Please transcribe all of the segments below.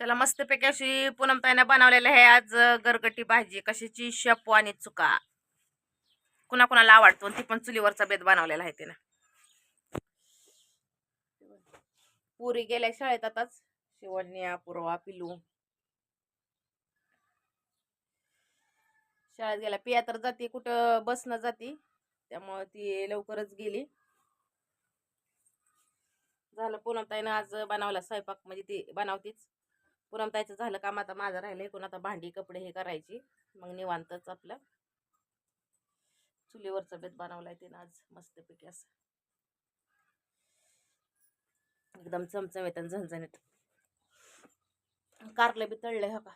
चला मस्तपैकी अशी पूनमताईने बनवलेली आहे आज गरगटी भाजी. कशाची? शेपू आणि चुका. कुणाकुणाला आवडतो आणि ती पण चुलीवरचा बेत बनवलेला आहे तिनं. पुरी गेल्या शाळेत आताच. शिवण्या पुरवा पिलू. शाळेत गेल्या. पिया तर जाते कुठं बसनं जाते. त्यामुळे ती लवकरच गेली. झालं पूनमताईनं आज बनवला स्वयंपाक. म्हणजे ती बनवतीच. पुरमतायचं झालं काम आता माझं राहिलं एकूण आता भांडी कपडे हे करायची. मग निवांतच आपलं. चुलीवरचं बेत बनवलाय तिनं आज मस्तपैकी असं. एकदम चमचमीत आणि झणझणीत. कारलं बी तळलंय हो का?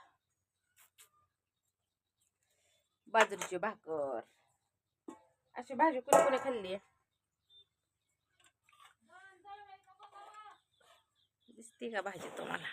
बाजरीची भाकर. अशी भाजी कुणी कुणी खाल्ली दिसते का भाजी तुम्हाला?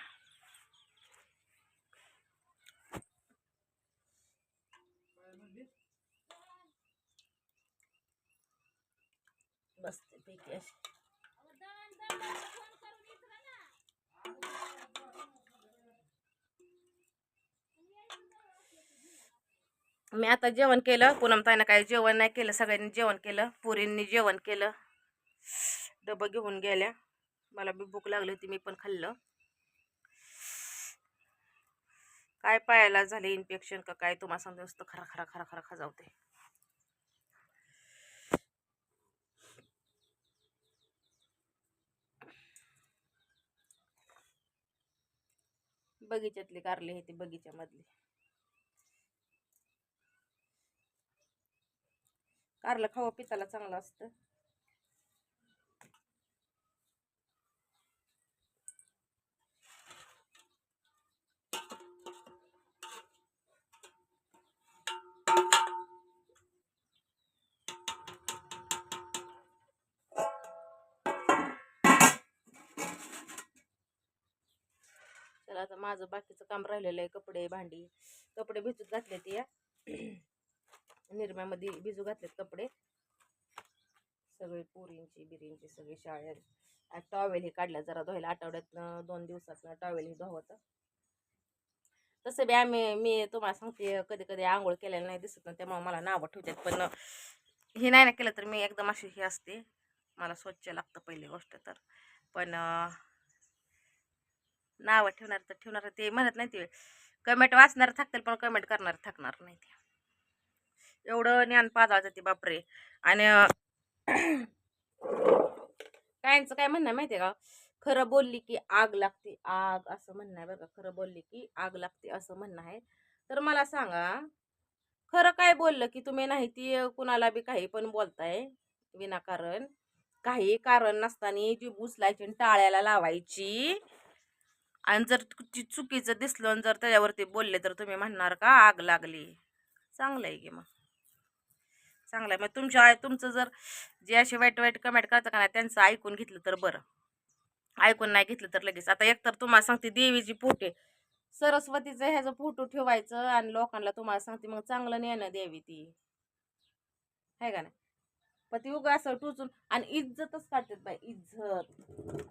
मी आता जेवण केलं. पूनमताईनं काही जेवण नाही केलं. सगळ्यांनी जेवण केलं. पुरींनी जेवण केलं. डबं घेऊन गेल्या. मला बी भूक लागली होती. मी पण खाल्लं. काय पायाला झाले इन्फेक्शन का काय? तुम्हाला सांगते असतं खरा खरा खरा खरा खाजावते बगीच्यातली कारले हे ते बगीच्यामधली. कारलं खावं पिताला चांगलं असतं. चला आता माझं बाकीचं काम राहिलेलं आहे कपडे भांडी. कपडे भिजत घातले ते या. निरम्यामध्ये भिजू घातलेत कपडे. सगळे पोरींची बिरींची सगळी शाळेत. टॉवेल हे काढल्या जरा धुवायला. आठवड्यातनं दोन दिवसातनं टॉवेल हे धुवतं तसं बी आम्ही मी तुम्हाला सांगते कधी कधी आंघोळ केलेलं नाही दिसत ना त्यामुळे मला नावं ठेवतात. पण हे नाही ना केलं तर मी एकदम अशी हे असते. मला स्वच्छ लागतं पहिली गोष्ट तर. पण नावं ठेवणार तर ठेवणार. ते म्हणत नाही ते कमेंट वाचणार थाकतील पण कमेंट करणार थकणार नाही ते. एवढं ज्ञान पाजायचं ते बापरे. आणि अं, कायचं काय म्हणणं आहे माहिती आहे का? खरं बोलली की आग लागते आग असं म्हणणं आहे बघा खरं बोलली की आग लागते असं म्हणणं आहे. तर मला सांगा खरं काय बोललं की तुम्ही नाही ती कुणाला बी काही पण बोलताय विनाकारण? काही कारण नसताना जी उचलायची आणि टाळ्याला लावायची आणि जर ती चुकीचं दिसलं आणि जर त्याच्यावरती बोलले तर तुम्ही म्हणणार का आग लागली? चांगलं आहे की मग. चांगलं आहे मग तुमच्या आय तुमचं जर जे असे वाईट वाईट कमेंट करता का नाही त्यांचं ऐकून घेतलं तर बरं. ऐकून नाही घेतलं तर लगेच. आता एकतर तुम्हाला सांगते देवीची पोटे सरस्वतीचं ह्याचं फोटो ठेवायचं आणि लोकांना तुम्हाला सांगते मग चांगलं न्याय ना देवी ती. आहे का नाही? पण ती उगा असं टुचून आणि इज्जतच काढतात बाई इज्जत.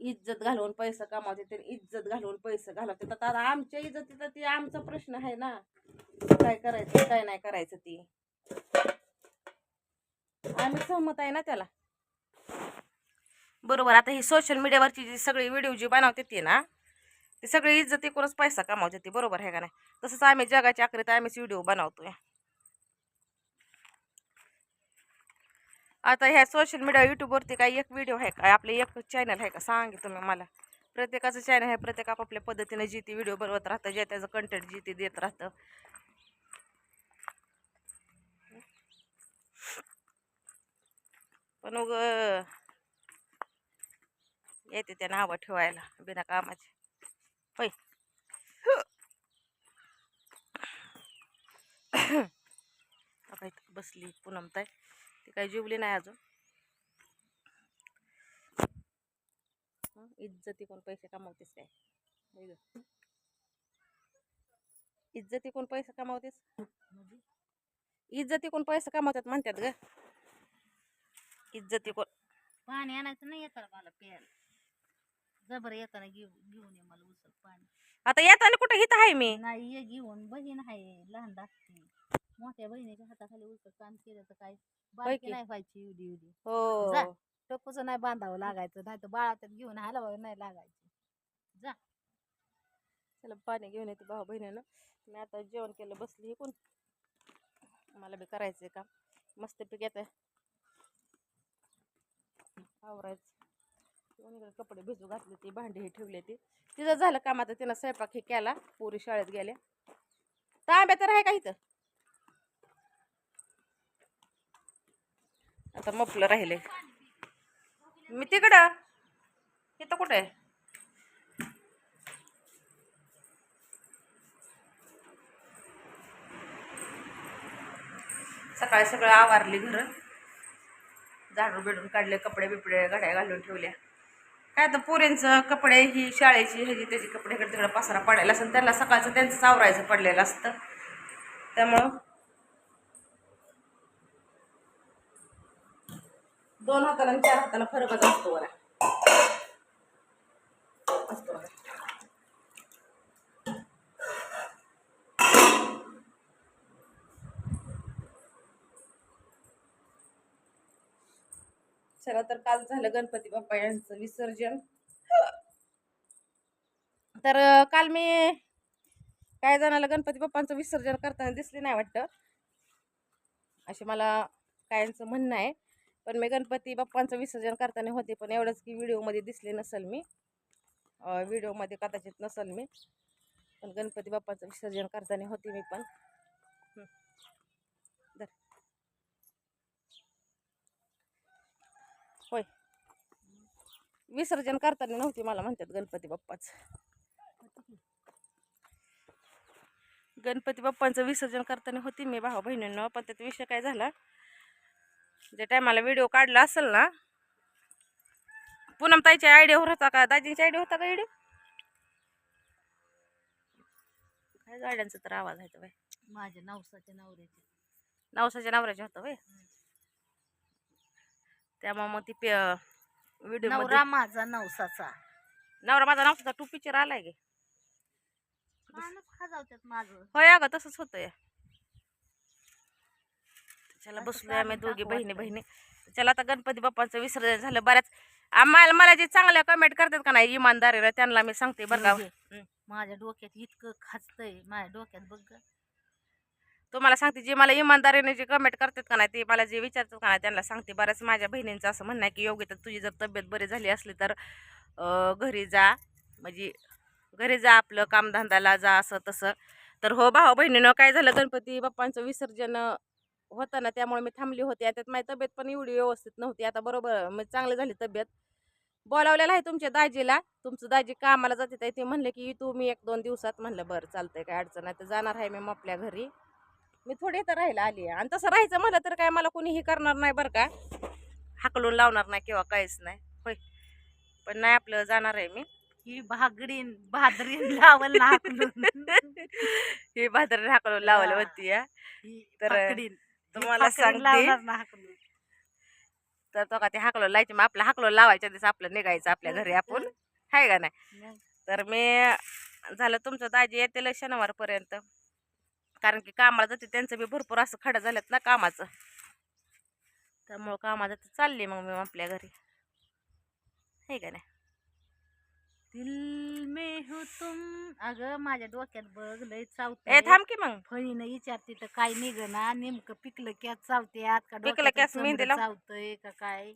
इज्जत घालवून पैसा कमावते इज्जत घालवून पैसे घालवते. तर आता आमच्या इज्जतीचा ती आमचा प्रश्न आहे ना. काय करायचं काय नाही करायचं ती. आम्ही सहमत आहे ना त्याला. बरोबर आता ही सोशल मीडियावरची जी सगळी व्हिडिओ जी बनवते ती ना ती सगळी इज्जत एकूणच पैसा कमावते ती बरोबर आहे का नाही? तसंच आम्ही जगाच्या आखरीत आम्हीच व्हिडिओ बनवतोय. आता ह्या सोशल मीडिया यूट्यूबवरती काही एक व्हिडिओ आहे का? आपले एक चॅनल आहे का? सांग तुम्ही मला. प्रत्येकाचं चॅनल आहे प्रत्येक आपापल्या पद्धतीने जी ती व्हिडिओ बनवत राहतं जे त्याचं कंटेंट जी ती देत राहतं. पण उग येते त्या नावं ठेवायला बिना कामाचे. होय. आता इथं बसली पुनमताय ती काही जिवली नाही अजून. इज्जती कोण पैसे कमावतेस काय? इज्जती कोण पैसे कमावतेस? इज्जती कोण पैसे कमावतात म्हणतात ग. इज्जती कोण पाणी आणायचं नाही येतं मला प्यायला. जबर येताना घेऊ घेऊन ये मला उसळ पाणी. आता येताना कुठं हिथं आहे मी? नाही ये घेऊन. बहीण आहे लहान धाकटी. मोठ्या बहिणीच्या हाताखाली उसळ काम केलं तर काय? बारकी की. नाही व्हायची एवढी एवढी. हो. टोकूच नाही बांधावं लागायचं नाही तर बाळात घेऊन हलवावं नाही लागायचं. चला पाणी घेऊन येते भाऊ बहिणीनं. मी आता जेवण केलं बसली कोण मला बी करायचंय का मस्तपैकी आता आवरायचं. दोन कपडे भिजू घातले ती भांडी हे ठेवले ती. तिचं झालं काम आता तिनं स्वयंपाक हे केला पोरी शाळेत गेल्या. तांब्या तर आहे का इथं? आता मपलं राहिले. मी तिकडं. इथं कुठे आहे? सकाळी सगळं आवारली घरं. झाडू बिडून काढले कपडे बिपडे घड्या घालून ठेवल्या. काय आता पोऱ्यांचं कपडे ही शाळेची ह्याची त्याची कपडे इकडे तिकडे पसारा पडायला असं त्यांना सकाळचं त्यांचं सावरायचं पडलेलं असतं. त्यामुळं दोन हाताला आणि चार हाताला फरकच असतो बरा असतो बघा. चला तर काल झालं गणपती बाप्पा यांचं विसर्जन. तर काल मी काय जणाला गणपती बाप्पांचं विसर्जन करताना दिसले नाही वाटतं. असे मला कायांचं म्हणणं आहे. पण मी गणपती बाप्पांचं विसर्जन करताना होते पण एवढंच की व्हिडिओमध्ये दिसले नसेल मी. व्हिडिओमध्ये कदाचित नसेल मी. पण गणपती बाप्पाचं विसर्जन करताना होते मी पण हं. धर. होय विसर्जन करताना नव्हती मला म्हणतात गणपती बाप्पाच. गणपती बाप्पांचं विसर्जन करताना होती मी भाऊ बहिणींना पण त्याचा विषय काय झाला? ज्या टायमाला व्हिडिओ काढला असेल ना पूनम ताईच्या आयडियावर होता का? दाजींच्या आयडिया होता का व्हिडिओ काय गाड्यांचा तर आवाज आहे बाय माझ्या नवसाच्या नवऱ्याचे नवसाच्या नवऱ्याचे होतं बाय त्यामुळे मग ती व्हिडिओ नवरा माझा नवसाचा. नवरा माझा नवसाचा टू पिक्चर आलाय गे. माझं होय अगं तसंच होतं या त्याला असं बसलोय आम्ही दोघी बहिणी. बहिणी त्याला आता गणपती बाप्पांचं विसर्जन झालं. बऱ्याच आम्हाला मला जे चांगल्या कमेंट करतात का नाही इमानदारीला त्यांना मी सांगते बरं का. माझ्या डोक्यात इतकं खाचतंय माझ्या डोक्यात बघ. तुम्हाला सांगते जे मला इमानदारीने जे कमेंट करतात का नाही ते मला जे विचारतात का नाही त्यांना सांगते. बऱ्याच माझ्या बहिणींचं असं म्हणणं आहे की योग्य तर तुझी जर तब्येत बरी झाली असली तर घरी जा. म्हणजे घरी जा आपलं कामधंद्याला जा असं तसं. तर हो भाऊ बहिणीनं काय झालं गणपती बाप्पांचं विसर्जन होतं ना त्यामुळे मी थांबली होती. आणि त्यात माझी तब्येत पण एवढी व्यवस्थित नव्हती. आता बरोबर म्हणजे चांगली झाली तब्येत. बोलावलेलं आहे तुमच्या दाजीला. तुमचं दाजी कामाला जाते तर ते म्हणले की तू मी एक दोन दिवसात म्हणलं बरं चालतंय काय अडचण आहे तर जाणार आहे मी आपल्या घरी. मी थोडी तर राहायला आली आहे. आणि तसं राहायचं म्हणलं तर काय मला कोणीही करणार नाही बरं का. हाकलून लावणार नाही किंवा काहीच नाही. होय. पण नाही आपलं जाणार आहे मी. ही भागडीन भादरीन लावल. ही भादर हाकलून लावली हा. होती या ही तर. ही तुम्हाला सांगते. तर तो का ते हाकलो लायचे मग आपलं हाकलो लावायच्या दिवस आपलं निघायचं आपल्या घरी आपण. आहे का नाही? तर मी झालं तुमचं दाजी येतील शनिवारपर्यंत. कारण की कामाला जाते त्यांचं बी भरपूर असं खडं झालं ना कामाचं. त्यामुळं कामाचं तर चालली मग मी आपल्या घरी. आहे का नाही? दिल में हो तुम अगं माझ्या डोक्यात बघ लय ए चावते थांब की मग. फळीनं विचारते तर काय निघना नेमकं पिकलं क्या चावत्यात का पिकलं डोक्यातून क्यास चमडं मेहंदी लाव. चावतंय का काय?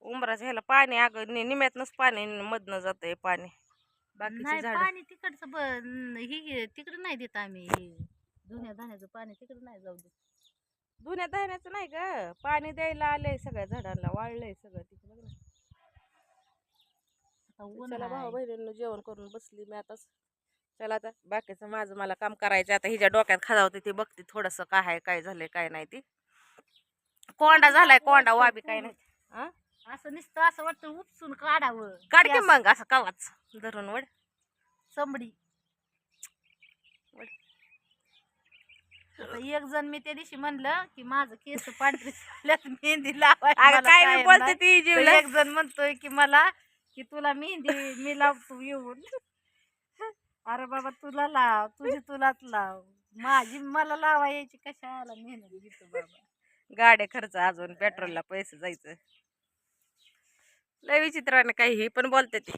उंबराच्या ह्याला पाणी अगं नि- निम्यातनंच पाणी मधनं जातंय पाणी. बाकीची नाही झाड. पाणी तिकडचं ब न- ही तिकडं नाही देत आम्ही. हे धुण्या धाण्याचं पाणी तिकडं नाही जाऊ देत. धुण्या धाण्याचं नाही ग. पाणी द्यायला आलंय सगळ्या झाडांना वाळलंय सगळं तिकडे बघ ना. आता ऊन चला भाऊ आहे. बहिणींनो जेवण करून बसली मी आताच. चला आता बाकीचं माझं मला काम करायचं आता हिच्या डोक्यात खाजावते ती बघते थोडंसं काय आहे काय झालंय काय नाही ती. कोंडा झालाय कोंडा वाबी काय नाही. हा असं नुसतं असं वाटतं उपसून काढावं. काढ की मग असं कवाच. धरून वड चमडी वड. आता एक जण मी त्या दिवशी म्हणलं की माझं केस पांढरे झाल्यात मेहंदी लावायला काय मी बोलते. ती जीवला एक जण म्हणतोय की मला की तुला मेहंदी मी लावतो येऊन. अरे बाबा तुला लाव तुझी तुलाच लाव. माझी मला लावा यायची कशाला मेहनत घेतो बाबा? गाड्या खर्च अजून पेट्रोलला पैसे जायचं. लय विचित्राने काही पण बोलते ते.